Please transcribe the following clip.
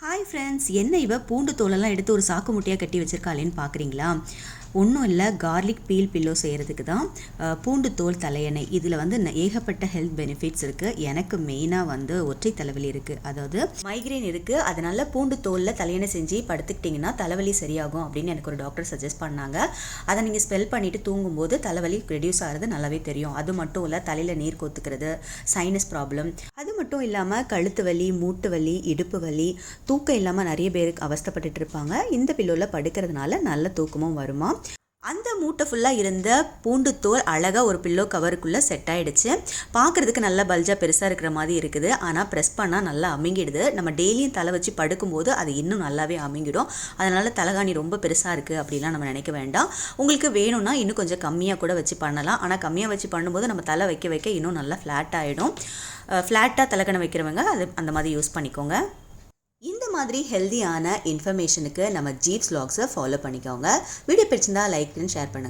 Hi friends என்ன இவ? பூண்டு தோலெல்லாம் எடுத்து ஒரு சாக்கு முட்டையாக கட்டி வச்சிருக்காளேன்னு பார்க்குறீங்களா ஒன்றும் இல்லை கார்லிக் பீல் பில்லோ செய்கிறதுக்கு தான் பூண்டு தோல் தலையணை. இதில் வந்து ந- ஏகப்பட்ட ஹெல்த் பெனிஃபிட்ஸ் இருக்குது எனக்கு மெயினாக வந்து ஒற்றை தலைவலி இருக்குது அதாவது மைக்ரைன் இருக்குது அதனால் பூண்டு தோலில் தலையணை செஞ்சு படுத்துக்கிட்டிங்கன்னா தலைவலி சரியாகும் அப்படின்னு எனக்கு ஒரு டாக்டர் சஜஸ்ட் பண்ணாங்க. அதை நீங்கள் ஸ்பெல் பண்ணிவிட்டு தூங்கும்போது தலைவலி ரெடியூஸ் ஆகிறது நல்லாவே தெரியும். அது மட்டும் இல்லை தலையில் நீர் கொத்துக்கிறது சைனஸ் ப்ராப்ளம் அது மட்டும் இல்லாமல் கழுத்து வலி மூட்டு வலி இடுப்பு வலி தூக்கம் இல்லாமல் நிறைய பேருக்கு அவஸ்தப்பட்டுட்டு இருப்பாங்க. இந்த பில்லோவில் படுக்கிறதுனால நல்ல தூக்கமும் வருமா அந்த மூட்டை ஃபுல்லாக இருந்த பூண்டு தோல் அழகாக ஒரு பில்லோ கவருக்குள்ளே செட் ஆகிடுச்சு பார்க்குறதுக்கு நல்லா பல்ஜாக பெருசாக இருக்கிற மாதிரி இருக்குது. ஆனால் ப்ரெஸ் பண்ணால் நல்லா அமுங்கிடுது. நம்ம டெய்லியும் தலை வச்சு படுக்கும்போது அது இன்னும் நல்லாவே அமுங்கிடும். அதனால் தலைகாணி ரொம்ப பெருசாக இருக்குது அப்படிலாம் நம்ம நினைக்க வேண்டாம். உங்களுக்கு வேணும்னா இன்னும் கொஞ்சம் கம்மியாக கூட வச்சு பண்ணலாம். ஆனால் கம்மியாக வச்சு பண்ணும்போது நம்ம தலை வைக்க வைக்க இன்னும் நல்லா ஃப்ளாட் ஆகிடும் ஃப்ளாட்டாக தலைக்கணை வைக்கிறவங்க அது அந்த மாதிரி யூஸ் பண்ணிக்கோங்க. மாதிரி ஹெல்தியான இன்ஃபர்மேஷனுக்கு நம்ம ஜீப்ஸ் லாக்ஸை ஃபாலோ பண்ணிக்கோங்க. வீடியோ பிடிச்சிருந்தா லைக் ஷேர் பண்ணுங்கள்